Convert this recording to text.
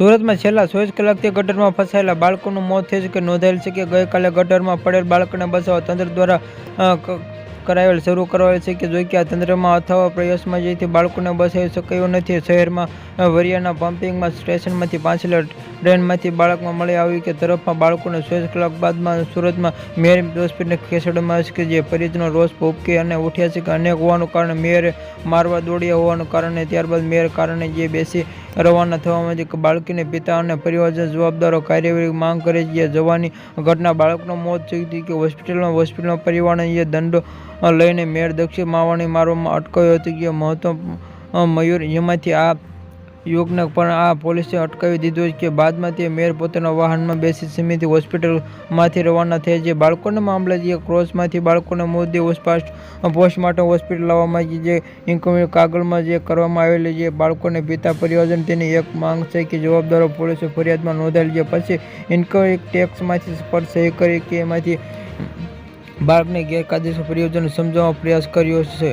સુરતમાં છેલ્લા ચોવીસ કલાકથી ગટરમાં ફસાયેલા બાળકોનું મોત થયું છે કે નોંધાયેલ છે કે ગઈકાલે ગટરમાં પડેલ બાળકને બચાવવા તંત્ર દ્વારા કરાવેલ, શરૂ કરાવેલ છે કે જો કે આ તંત્રમાં અથાવા પ્રયાસમાં જેથી બાળકોને બસાવી શકાયું નથી. શહેરમાં વરિયાના પમ્પિંગમાં, સ્ટેશનમાંથી પાંચેલા ટ્રેનમાંથી બાળકમાં મળી આવ્યું કે તરફમાં બાળકોને ચોવીસ કલાક બાદમાં સુરતમાં મેયર હોસ્પિટલને ખસેડવામાં આવે છે કે જે પરિજનો રોષ ભૂપકી અને ઉઠ્યા છે કે અનેક હોવાનું કારણે મેયરે મારવા દોડ્યા હોવાનું કારણે ત્યારબાદ મેયર કારણે જે બેસી રવાના થવામાં કે બાળકીને પિતા અને પરિવારજન જવાબદારો કાર્યવાહી માંગ કરે છે. જવાની ઘટના બાળકનું મોત થઈ હતી કે હોસ્પિટલમાં હોસ્પિટલમાં પરિવારને દંડો લઈને મેળ દક્ષિણ માવાણી મારવામાં અટકાયો હતો કે મહત્વ મયુર એમાંથી આ યુવકને પણ આ પોલીસે અટકાવી દીધો કે બાદમાં તે મેયર પોતાના વાહનમાં બેસી સમિતિ હોસ્પિટલમાંથી રવાના થયા છે. બાળકોના મામલે જે ક્રોસમાંથી બાળકોને મૃતદેહ હોસ્પાસ્ટ પોસ્ટમોર્ટમ હોસ્પિટલ લાવવામાં આવી જે ઇન્કમ કાગળમાં જે કરવામાં આવેલી જે બાળકોને પિતા, પરિવારજન તેની એક માંગ છે કે જવાબદારો પોલીસે ફરિયાદમાં નોંધાયેલી છે. પછી ઇન્કમ ટેક્સમાંથી પર સહી કરી કે એમાંથી બાળકને ગેરકાયદેસર પરિયોજન સમજાવવાનો પ્રયાસ કર્યો છે.